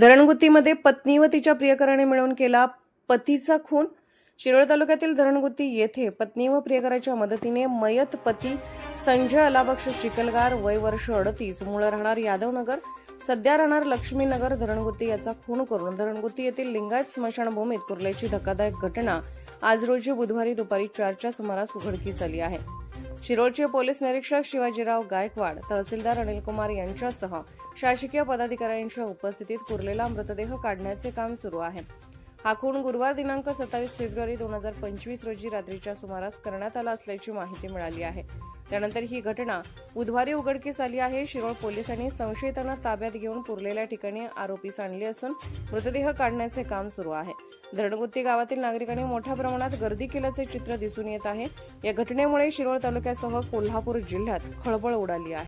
धरणगुत्तीमध्ये पत्नी व तिच्या प्रियकराने मिळून केला पतीचा खून. शिरोळ तालुक्यातील धरणगुत्ती येथे पत्नी व प्रियकराच्या मदतीने मयत पती संजय अलाबक्ष शिकलगार वय वर्ष अडतीस मूळ राहणार यादवनगर. सध्या राहणार लक्ष्मीनगर धरणगुत्ती याचा खून करून धरणगुत्ती येथील लिंगायत स्मशानभूमीत कुर्ल्याची धक्कादायक घटना आज रोजी बुधवारी दुपारी चारच्या सुमारास उघडकीस आली आहे. शिरोळचे पोलीस निरीक्षक शिवाजीराव गायकवाड तहसीलदार अनिलकुमार यांच्यासह शासकीय पदाधिकाऱ्यांच्या उपस्थितीत पुरलेला मृतदेह काढण्याचे काम सुरू आहे. हा खून गुरुवार दिनांक सत्तावीस फेब्रुवारी दोन हजार पंचवीस रोजी रात्रीच्या सुमारास करण्यात आला असल्याची माहिती मिळाली आहे. त्यानंतर ही घटना बुधवारी उघडकीस आली आहे. शिरोळ पोलिसांनी संशयितांना ताब्यात घेऊन पुरलेल्या ठिकाणी आरोपी सांडले असून मृतदेह काढण्याचे काम सुरू आहे. धरणगुत्ती गावातील नागरिकांनी मोठ्या प्रमाणात गर्दी केल्याचे चित्र दिसून येत आहे. या घटनेमुळे शिरोळ तालुक्यासह कोल्हापूर जिल्ह्यात खळबळ उडाली आहे.